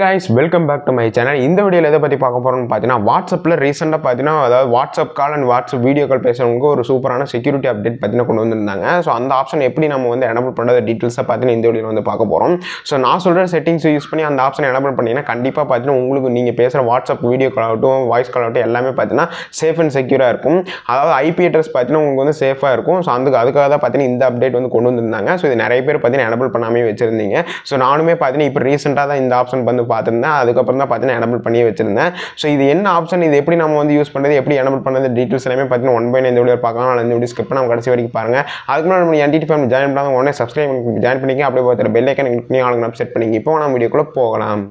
Guys welcome back to my channel இந்த வீடியோவில் எதை பற்றி பார்க்க போகிறோம்னு பார்த்தீங்கன்னா வாட்ஸ்அப்பில் ரீசெண்டாக பார்த்தீங்கன்னா அதாவது WhatsApp call and WhatsApp video call பேசுகிறவங்க ஒரு சூப்பரான செக்யூரிட்டி அப்டேட் பார்த்தீங்கன்னா கொண்டு வந்திருந்தாங்க. ஸோ அந்த ஆப்ஷன் எப்படி நம்ம வந்து எனபிள் பண்ணுறது டீட்டெயில்ஸாக பார்த்தீங்கன்னா இந்த வீடியோவில் வந்து பார்க்க போகிறோம் ஸோ நான் சொல்கிற செட்டிங்ஸ் யூஸ் பண்ணி அந்த ஆப்ஷன் எனபிள் பண்ணிங்கன்னா கண்டிப்பாக பார்த்தீங்கன்னா உங்களுக்கு நீங்கள் பேசுகிற வாட்ஸ்அப் வீடியோ கால் ஆகட்டும் வாய்ஸ் கால் ஆகட்டும் எல்லாமே பார்த்தீங்கன்னா சேஃப் அண்ட் செக்யூராக இருக்கும். அதாவது ஐபி அட்ரஸ் பார்த்தீங்கன்னா உங்களுக்கு வந்து சேஃபாக இருக்கும். ஸோ அதுக்கு அதுக்காக தான் பார்த்தீங்கன்னா இந்த அப்டேட் வந்து கொண்டு வந்திருந்தாங்க. ஸோ இது நிறைய பேர் பார்த்தீங்கன்னா எனபிள் பண்ணாமே வச்சிருந்தீங்க. ஸோ நானுமே பார்த்தீங்கன்னா இப்போ ரீசெண்டாக தான் இந்த ஆப்ஷன் வந்து பார்த்துருந்தேன். அதுக்கப்புறம் தான் பார்த்தீங்கன்னா எனபிள் பண்ணி வச்சிருந்தேன். ஸோ இது என்ன ஆப்ஷன் இது எப்படி நம்ம வந்து யூஸ் பண்ணுறது எப்படி எனபிள் பண்ணுறது டீட்டெயில்ஸ் எல்லாமே பார்த்தீங்கன்னா ஒன் பை இந்த வீடியோ பார்க்கலாம். நான் இந்த வீடியோ ஸ்கிப் பண்ணாம கடைசி வரைக்கும் பாருங்க. அதுக்கு முன்னாடி நம்ம என்டிடி ஃபேமிலி ஜாயின் பண்ணாங்க உடனே சப்ஸ்கிரைப் ஜாயின் பண்ணிக்க அப்படியே பார்த்துட்டு பெல் ஐக்கன் கிளிக் பண்ணி ஆளுங்க செட் பண்ணிங்க இப்போ நம்ம வீடியோக்குள்ளே போகலாம்.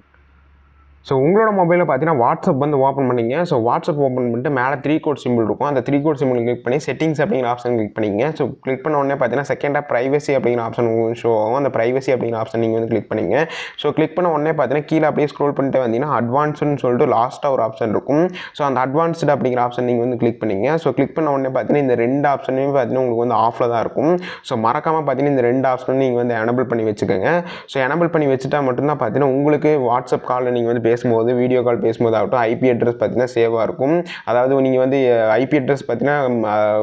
ஸோ உங்களோட மொபைலில் பார்த்தீங்கன்னா வாட்ஸ்அப் வந்து ஓப்பன் பண்ணிங்க. ஸோ வாட்ஸ்அப் ஓப்பன் பண்ணிட்டு மேலே த்ரீ கோட் சிம்பிள் இருக்கும். அந்த த்ரீ கோட் சிம்பிள் கிளிக் பண்ணி செட்டிங்ஸ் அப்படிங்கிற ஆப்ஷன் கிளிக் பண்ணிங்க. ஸோ கிளிக் பண்ண உடனே பார்த்தீங்கன்னா செகண்டாக ப்ரைவசி அப்படிங்கிற ஆப்ஷன் ஷோ ஆகும். அந்த ப்ரைவசி அப்படிங்கிற ஆப்ஷன் நீங்கள் வந்து கிளிக் பண்ணிங்க. ஸோ கிளிக் பண்ண உடனே பார்த்தீங்கன்னா கீழே அப்படியே ஸ்க்ரோல் பண்ணிட்டு வந்தீங்கன்னா அட்வான்ஸ்னு சொல்லிட்டு லாஸ்ட்டாக ஒரு ஆப்ஷன் இருக்கும். ஸோ அந்த அட்வான்ஸ்டு அப்படிங்கிற ஆப்ஷன் நீங்கள் வந்து கிளிக் பண்ணிங்க. ஸோ கிளிக் பண்ண உடனே பார்த்தீங்கன்னா இந்த ரெண்டு ஆப்ஷனுமே பார்த்தீங்கன்னா உங்களுக்கு வந்து ஆஃபில் தான் இருக்கும். ஸோ மறக்காமல் பார்த்தீங்கன்னா இந்த ரெண்டு ஆப்ஷனும் நீங்கள் வந்து எனபிள் பண்ணி வச்சுக்கோங்க. ஸோ எனபிள் பண்ணி வச்சுட்டா மட்டும்தான் பார்த்தீங்கன்னா உங்களுக்கு வாட்ஸ்அப் காலில் நீங்கள் வந்து பேசும்போது வீடியோ கால் பேசும்போது ஆகட்டும் ஐபி அட்ரஸ் பார்த்தீங்கன்னா சேவாக இருக்கும். அதாவது நீங்கள் வந்து ஐபி அட்ரஸ் பார்த்தீங்கன்னா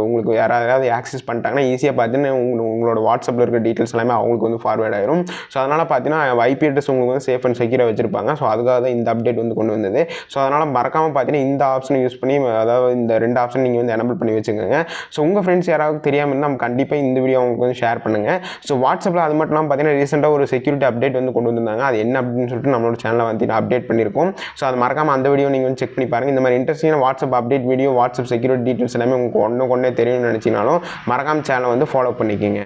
உங்களுக்கு யாராவது ஆக்சஸ் பண்ணிட்டாங்கன்னா ஈஸியாக பார்த்தீங்கன்னா உங்களோட வாட்ஸ்அப்பில் இருக்கிற டீட்டெயில்ஸ் எல்லாமே அவங்களுக்கு வந்து ஃபார்வேர்ட் ஆயிரும். ஸோ அதனால் பார்த்தீங்கன்னா ஐபி அட்ரஸ் உங்களுக்கு வந்து சேஃப் அண்ட் செக்யூராக வச்சிருப்பாங்க. ஸோ அதுக்காக தான் இந்த அப்டேட் வந்து கொண்டு வந்தது. ஸோ அதனால் மறக்காமல் பார்த்தீங்கன்னா இந்த ஆப்ஷனை யூஸ் பண்ணி அதாவது இந்த ரெண்டு ஆப்ஷன் நீங்கள் வந்து எனபிள் பண்ணி வச்சுக்கோங்க. ஸோ உங்கள் ஃப்ரெண்ட்ஸ் யாராவது தெரியாமல் இருந்தால் நம்ம கண்டிப்பாக இந்த வீடியோ அவங்களுக்கு வந்து ஷேர் பண்ணுங்கள் ஸோ வாட்ஸ்அப்பில் அது மட்டும் இல்லாமல் பார்த்தீங்கன்னா ரீசெண்டாக ஒரு செக்யூரிட்டி அப்டேட் வந்து கொண்டு வந்திருந்தாங்க. அது என்ன அப்படின்னு சொல்லிட்டு நம்மளோட சேனலில் வந்து அப்டேட் பண்ணி சொல்லியிருக்கோம் ஸோ அது மறக்காமல் அந்த வீடியோ நீங்கள் வந்து செக் பண்ணி பாருங்கள் இந்த மாதிரி இன்ட்ரெஸ்டிங்கான WhatsApp update video WhatsApp security details எல்லாமே உங்களுக்கு ஒன்று கொண்டே தெரியும்னு நினச்சினாலும் மறக்காமல் சேனலை வந்து ஃபாலோ பண்ணிக்கோங்க.